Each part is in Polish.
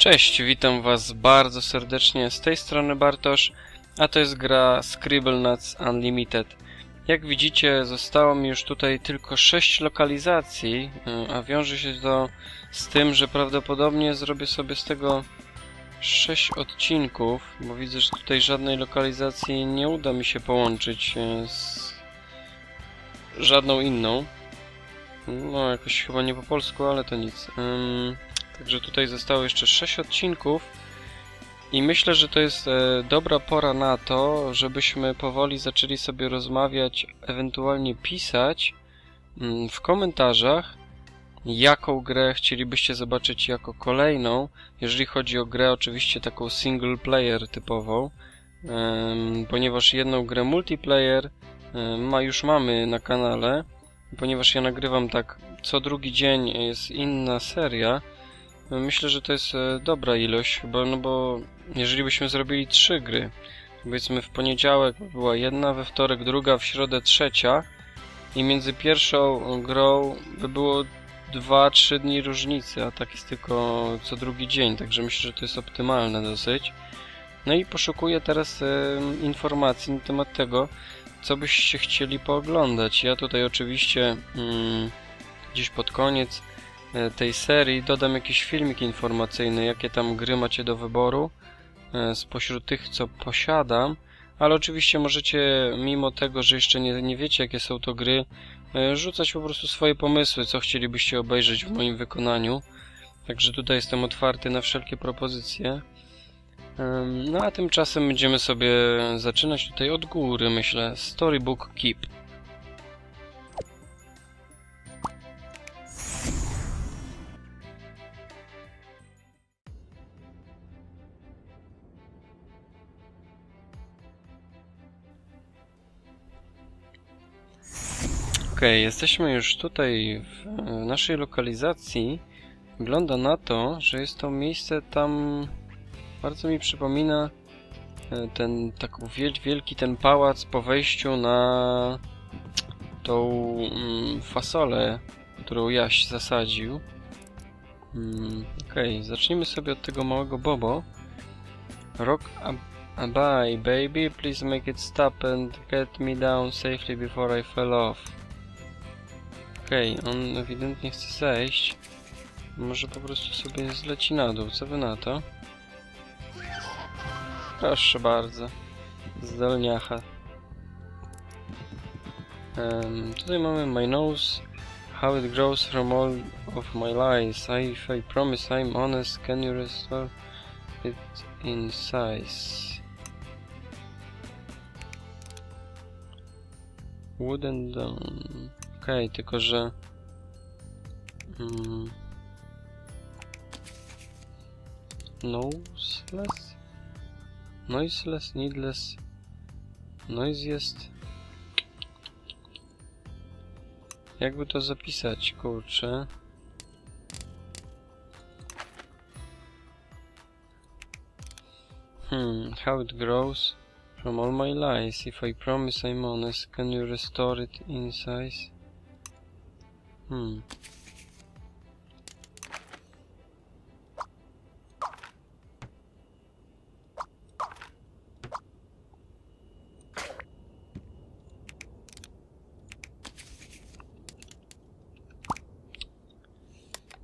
Cześć, witam was bardzo serdecznie. Z tej strony Bartosz, a to jest gra Scribblenauts Unlimited. Jak widzicie, zostało mi już tutaj tylko 6 lokalizacji, a wiąże się to z tym, że prawdopodobnie zrobię sobie z tego 6 odcinków, bo widzę, że tutaj żadnej lokalizacji nie uda mi się połączyć y, z żadną inną. No, jakoś chyba nie po polsku, ale to nic. Także tutaj zostało jeszcze 6 odcinków i myślę, że to jest e, dobra pora na to, żebyśmy powoli zaczęli sobie rozmawiać, ewentualnie pisać mm, w komentarzach, jaką grę chcielibyście zobaczyć jako kolejną, jeżeli chodzi o grę oczywiście taką single player typową, ponieważ jedną grę multiplayer ma, już mamy na kanale, ponieważ ja nagrywam tak co drugi dzień jest inna seria, Myślę, że to jest e, dobra ilość, chyba, no bo jeżeli byśmy zrobili trzy gry, powiedzmy w poniedziałek była jedna, we wtorek druga, w środę trzecia i między pierwszą grą by było 2-3 dni różnicy, a tak jest tylko co drugi dzień, także myślę, że to jest optymalne dosyć. No i poszukuję teraz e, informacji na temat tego, co byście chcieli pooglądać. Ja tutaj oczywiście mm, gdzieś pod koniec tej serii dodam jakiś filmik informacyjny, jakie tam gry macie do wyboru e, spośród tych, co posiadam, ale oczywiście możecie, mimo tego, że jeszcze nie, nie wiecie, jakie są to gry, e, rzucać po prostu swoje pomysły, co chcielibyście obejrzeć w moim wykonaniu. Także tutaj jestem otwarty na wszelkie propozycje. No a tymczasem będziemy sobie zaczynać tutaj od góry, myślę. Storybook Keep. Okej, jesteśmy już tutaj w naszej lokalizacji. Wygląda na to, że jest to miejsce tam... Bardzo mi przypomina e, ten taki wielki ten pałac po wejściu na tą mm, fasolę, którą Jaś zasadził. Mm, Okej, okay, zacznijmy sobie od tego małego Bobo. Rock Bye, baby, please make it stop and get me down safely before I fell off. Okej, okay, on ewidentnie chce zejść. Może po prostu sobie zleci na dół, co wy na to? Proszę bardzo. Zdolniacha. Um, tutaj mamy my nose. How it grows from all of my lies. I, if I promise I'm honest, can you restore it in size? Wooden dome. Okej, okay, tylko że... Hmm. Noiseless? Noiseless, needless... Noise jest... Jakby to zapisać, kurczę? Hmm, how it grows from all my lies. If I promise I'm honest, can you restore it in size? Hmm.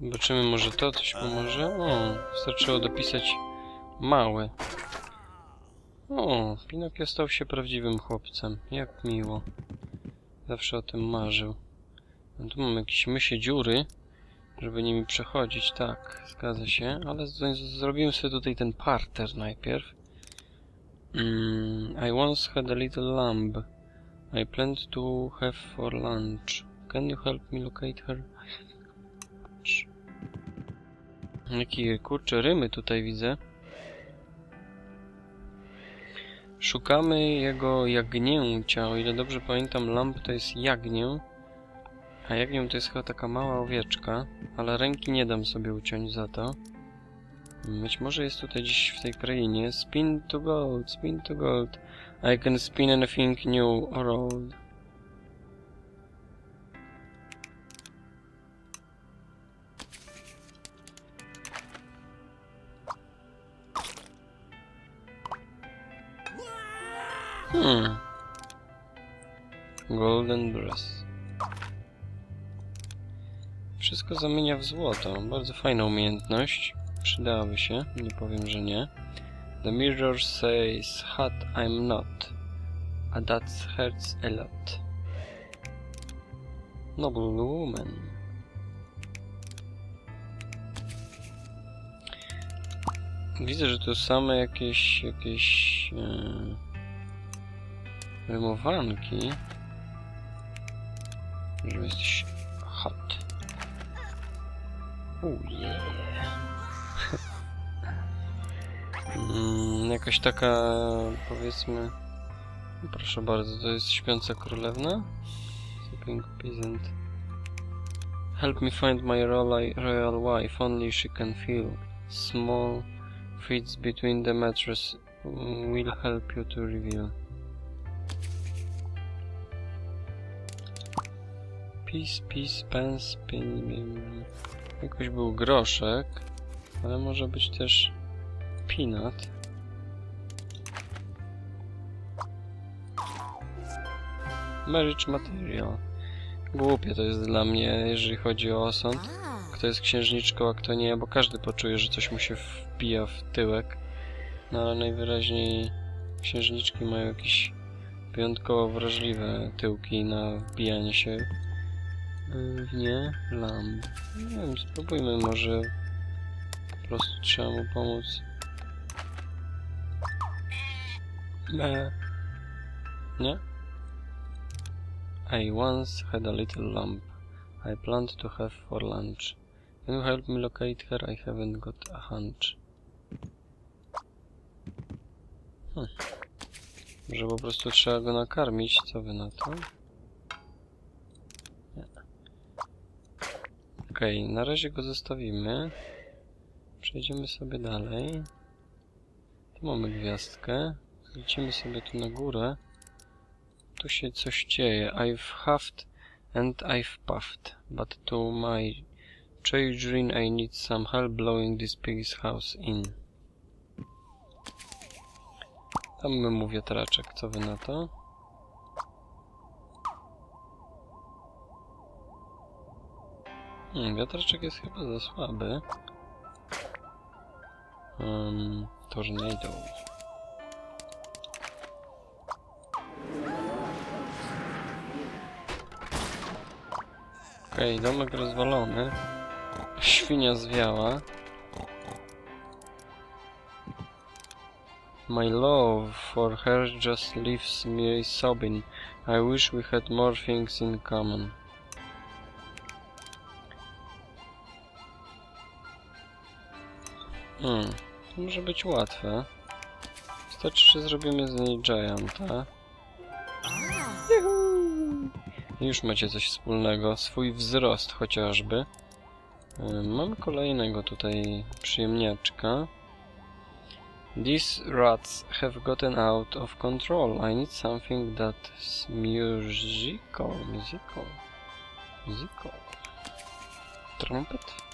Zobaczymy, może to coś pomoże. O, wystarczyło dopisać mały. O, Pinokio stał się prawdziwym chłopcem. Jak miło. Zawsze o tym marzył. No tu mamy jakieś mysie dziury, żeby nimi przechodzić. Tak, zgadza się, ale zrobimy sobie tutaj ten parter najpierw. Mm, I once had a little lamb. I planned to have for lunch. Can you help me locate her? Jakie kurcze rymy tutaj widzę. Szukamy jego jagnięcia. O ile dobrze pamiętam, lamp to jest jagnię. A jak Jagnium to jest chyba taka mała owieczka, ale ręki nie dam sobie uciąć za to. Hmm, być może jest tutaj dziś w tej krainie. Spin to gold, spin to gold. I can spin anything new or old. Hmm. Golden Breath. Wszystko zamienia w złoto. Bardzo fajna umiejętność. Przydałaby się, nie powiem, że nie. The mirror says hot I'm not. A that hurts a lot. Noble woman. Widzę, że to same jakieś jakieś e, rymowanki. Że jesteś hot. Yeah. mm, jakaś taka powiedzmy Proszę bardzo, to jest śpiąca królewna? Sleeping peasant. Help me find my royal, wife, only she can feel. Small fits between the mattress mm, will help you to reveal. Peace, peace, pence, pin... Jakoś był groszek, ale może być też peanut. Marriage material. Głupie to jest dla mnie, jeżeli chodzi o osąd. Kto jest księżniczką, a kto nie, bo każdy poczuje, że coś mu się wpija w tyłek. No ale najwyraźniej księżniczki mają jakieś wyjątkowo wrażliwe tyłki na wbijanie się w nie lamp. Nie wiem, spróbujmy może po prostu trzeba mu pomóc. Me. Nie? I once had a little lamp I planned to have for lunch. Can you help me locate her? I haven't got a hunch. Hmm. Może po prostu trzeba go nakarmić, co wy na to? Okay, na razie go zostawimy. Przejdziemy sobie dalej. Tu mamy gwiazdkę. Lecimy sobie tu na górę. Tu się coś dzieje. I've huffed and I've puffed, but to my children I need some help blowing this pig's house in. Tam mu wiatraczek, co wy na to? Hmm, wiatraczek jest chyba za słaby. Um, tornado. Okej, okay, domek rozwalony. Świnia zwiała. My love for her just leaves me sobbing. I wish we had more things in common. Hmm, to może być łatwe. Wystarczy, że zrobimy z niej Gianta. Już macie coś wspólnego, swój wzrost chociażby. E, Mam kolejnego tutaj przyjemniaczka. These rats have gotten out of control. I need something that's musical. Musical. Musical. Trumpet?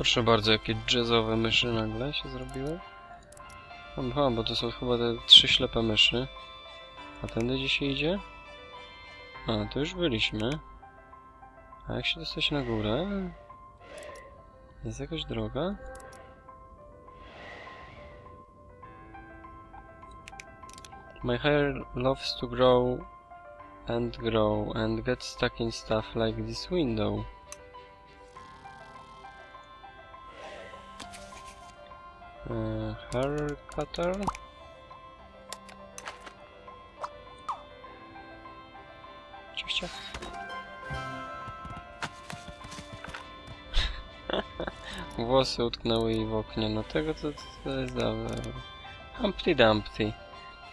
Proszę bardzo, jakie jazzowe myszy nagle się zrobiły. Aha, bo to są chyba te trzy ślepe myszy. A tędy dzisiaj idzie? A, to już byliśmy. A jak się dostać na górę? Jest jakaś droga? My hair loves to grow and grow and get stuck in stuff like this window. Uh, hair cutter. Ciuchcia. Włosy utknęły jej w oknie, no tego to, to jest. Humpty Dumpty.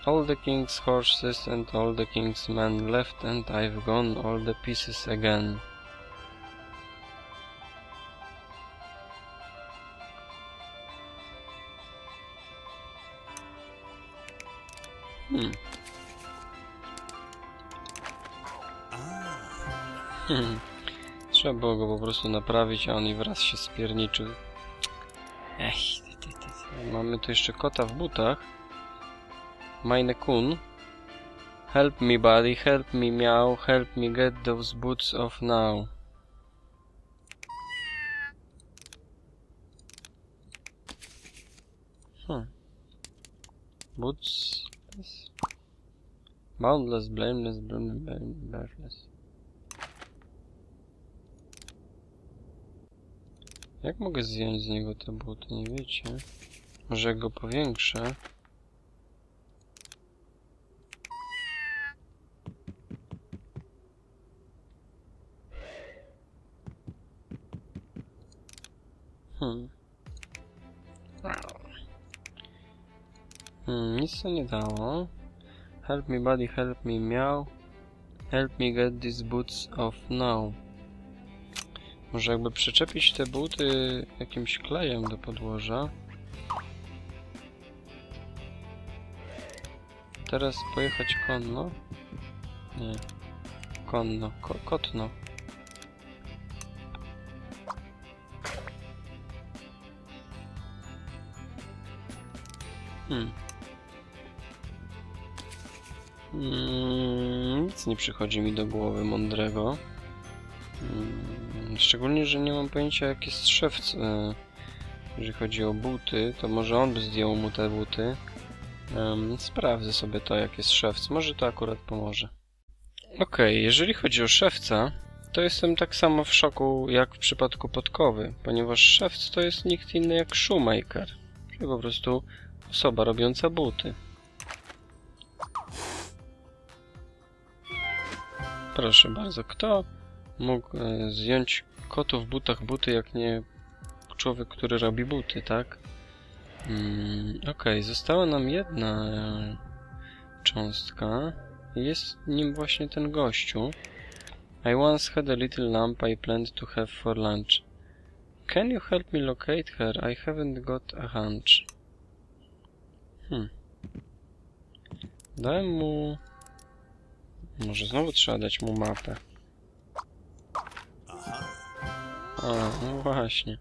All the king's horses and all the king's men left and I've gone all the pieces again. Hmm. Hmm. Trzeba było go po prostu naprawić, a on i wraz się spierniczył. Ech, ty, ty, ty. Mamy tu jeszcze kota w butach. Meine Kun. Help me buddy, help me meow, help me get those boots off now. Hmm. Boots. Boundless, blameless, blameless, blameless. Jak mogę zdjąć z niego te buty, nie wiecie? Może jak go powiększę? Hmm. Hmm, nic to nie dało. Help me buddy, help me meow. Help me get these boots off now. Może jakby przyczepić te buty jakimś klejem do podłoża. Teraz pojechać konno? Nie. Konno. Ko kotno. Hmm. Mm, nic nie przychodzi mi do głowy mądrego. Mm, szczególnie, że nie mam pojęcia jak jest szewc. e, Jeżeli chodzi o buty, to może on by zdjął mu te buty. Em, sprawdzę sobie to jak jest szewc. Może to akurat pomoże. Okej, jeżeli chodzi o szewca, to jestem tak samo w szoku jak w przypadku podkowy, ponieważ szewc to jest nikt inny jak shoemaker. Czyli po prostu osoba robiąca buty. Proszę bardzo, kto mógł e, zdjąć kotu w butach buty, jak nie człowiek, który robi buty, tak? Mm, Okej, została nam jedna cząstka. Jest nim właśnie ten gościu. I once had a little lamp I planned to have for lunch. Can you help me locate her? I haven't got a hunch. Hmm. Dałem mu... Może znowu trzeba dać mu mapę. A, no właśnie.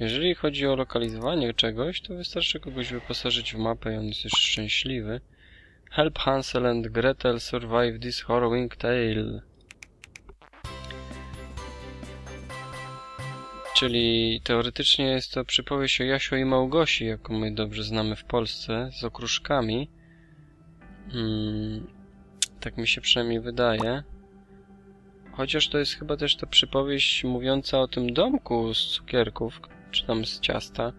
Jeżeli chodzi o lokalizowanie czegoś, to wystarczy kogoś wyposażyć w mapę i on jest już szczęśliwy. Help Hansel and Gretel survive this harrowing tale. Czyli teoretycznie jest to przypowieść o Jasiu i Małgosi, jaką my dobrze znamy w Polsce, z okruszkami. Hmm, tak mi się przynajmniej wydaje. Chociaż to jest chyba też ta przypowieść mówiąca o tym domku z cukierków, czy tam z ciasta,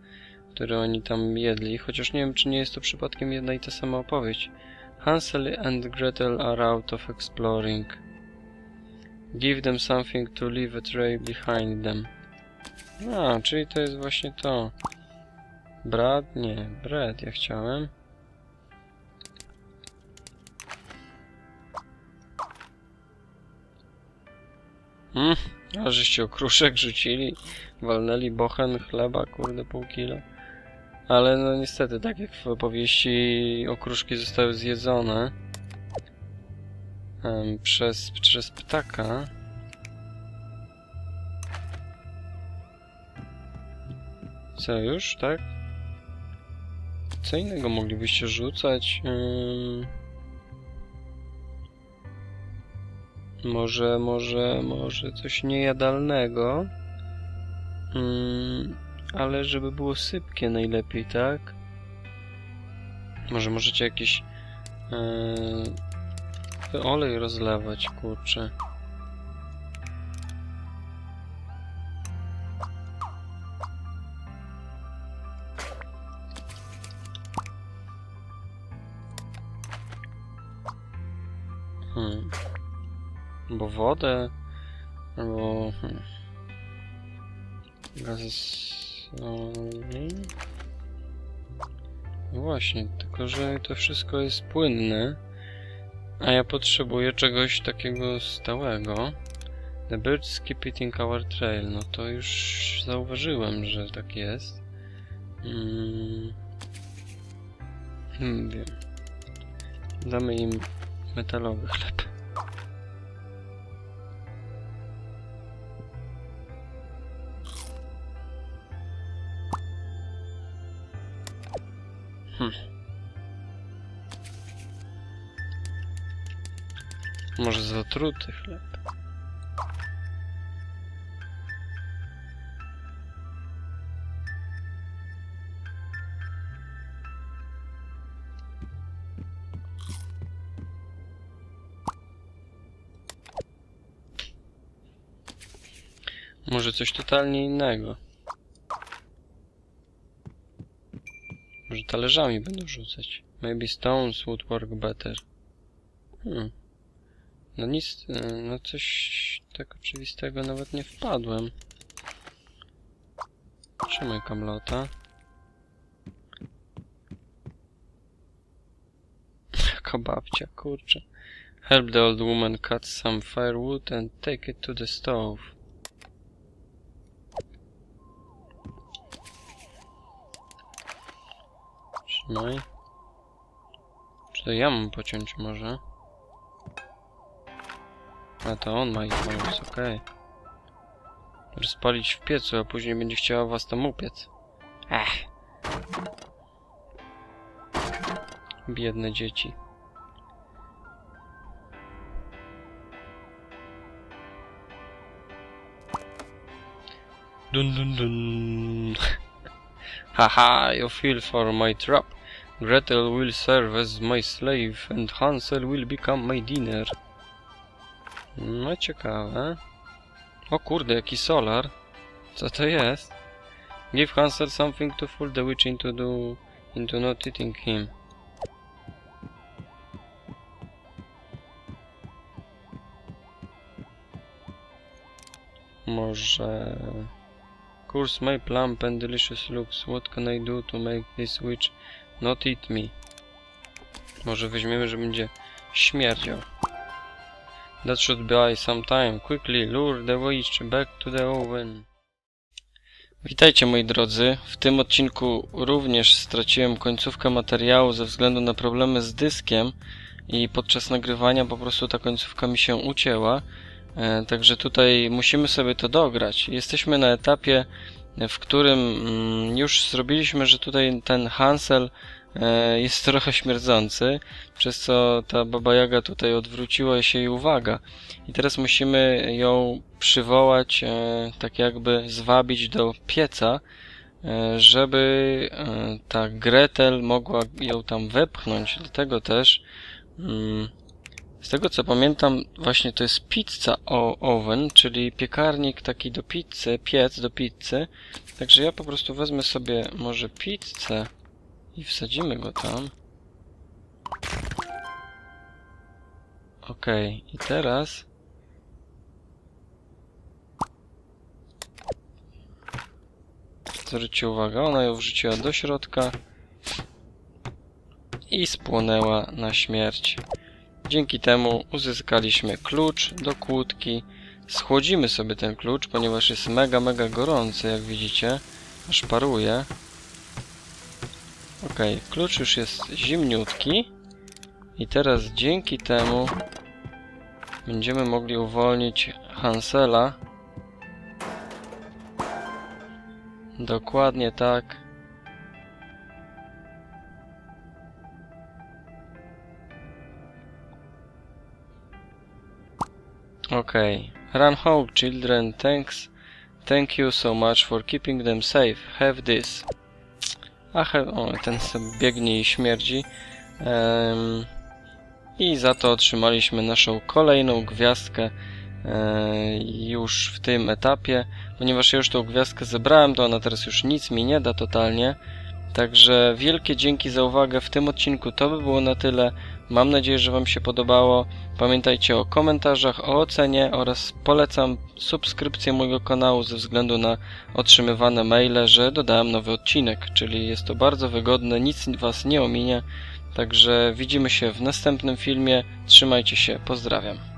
które oni tam jedli, chociaż nie wiem, czy nie jest to przypadkiem jedna i ta sama opowieść. Hansel and Gretel are out of exploring. Give them something to leave a trail behind them. A, czyli to jest właśnie to. Brad? Nie, bread ja chciałem. Hmm, a żeście okruszek rzucili, walnęli bochen chleba, kurde, pół kilo. Ale no niestety, tak jak w opowieści, okruszki zostały zjedzone em, przez, przez ptaka. Co już, tak? Co innego moglibyście rzucać? Ym... Może, może, może coś niejadalnego. Ym... Ale żeby było sypkie najlepiej, tak? Może możecie jakiś yy... olej rozlewać, kurczę. Wodę, albo... Hmm. Gazoline. No właśnie, tylko że to wszystko jest płynne, a ja potrzebuję czegoś takiego stałego. The birds keep eating our trail. No to już zauważyłem, że tak jest. Mm. Hmm, wiem. Damy im metalowy chleb. Hm. Może zatruty chleb. Może coś totalnie innego. Może talerzami będą rzucać. Maybe stones would work better. Hmm. No nic, e, no coś tak oczywistego nawet nie wpadłem. Trzymaj kamlota. Jaka babcia, kurczę. Help the old woman cut some firewood and take it to the stove. Trzymaj. Czy to ja mam pociąć może? A to on ma ich pomóc, okej. Rozpalić w piecu, a później będzie chciała was tam upiec. Ech. Biedne dzieci. Dun dun dun. Haha, you feel for my trap. Gretel will serve as my slave and Hansel will become my dinner. No ciekawe. O kurde, jaki solar. Co to jest? Give Hansel something to fool the witch into do into not eating him. Może... Curse my plump and delicious looks. What can I do to make this witch not eat me? Może weźmiemy, że będzie śmierdział. That should buy some time. Quickly lure the witch back to the oven. Witajcie moi drodzy. W tym odcinku również straciłem końcówkę materiału ze względu na problemy z dyskiem i podczas nagrywania po prostu ta końcówka mi się ucięła. E, Także tutaj musimy sobie to dograć. Jesteśmy na etapie, w którym mm, już zrobiliśmy, że tutaj ten Hansel e, jest trochę śmierdzący, przez co ta Baba Jaga tutaj odwróciła się jej uwaga. I teraz musimy ją przywołać, e, tak jakby zwabić do pieca, e, żeby ta Gretel mogła ją tam wepchnąć. Dlatego też mm, z tego co pamiętam, właśnie to jest pizza oven, czyli piekarnik taki do pizzy, piec do pizzy. Także ja po prostu wezmę sobie może pizzę i wsadzimy go tam. Okej, i teraz... Zwróćcie uwagę, ona ją wrzuciła do środka i spłonęła na śmierć. Dzięki temu uzyskaliśmy klucz do kłódki. Schłodzimy sobie ten klucz, ponieważ jest mega, mega gorący, jak widzicie. Aż paruje. Ok, klucz już jest zimniutki. I teraz dzięki temu będziemy mogli uwolnić Hansela. Dokładnie tak. Okay. Run home, children. Thanks. Thank you so much for keeping them safe. Have this. Ach, o, ten sobie biegnie i śmierdzi. Em, I za to otrzymaliśmy naszą kolejną gwiazdkę e, już w tym etapie. Ponieważ ja już tą gwiazdkę zebrałem, to ona teraz już nic mi nie da totalnie. Także wielkie dzięki za uwagę w tym odcinku. To by było na tyle. Mam nadzieję, że Wam się podobało. Pamiętajcie o komentarzach, o ocenie oraz polecam subskrypcję mojego kanału ze względu na otrzymywane maile, że dodałem nowy odcinek, czyli jest to bardzo wygodne, nic Was nie ominie. Także widzimy się w następnym filmie. Trzymajcie się, pozdrawiam.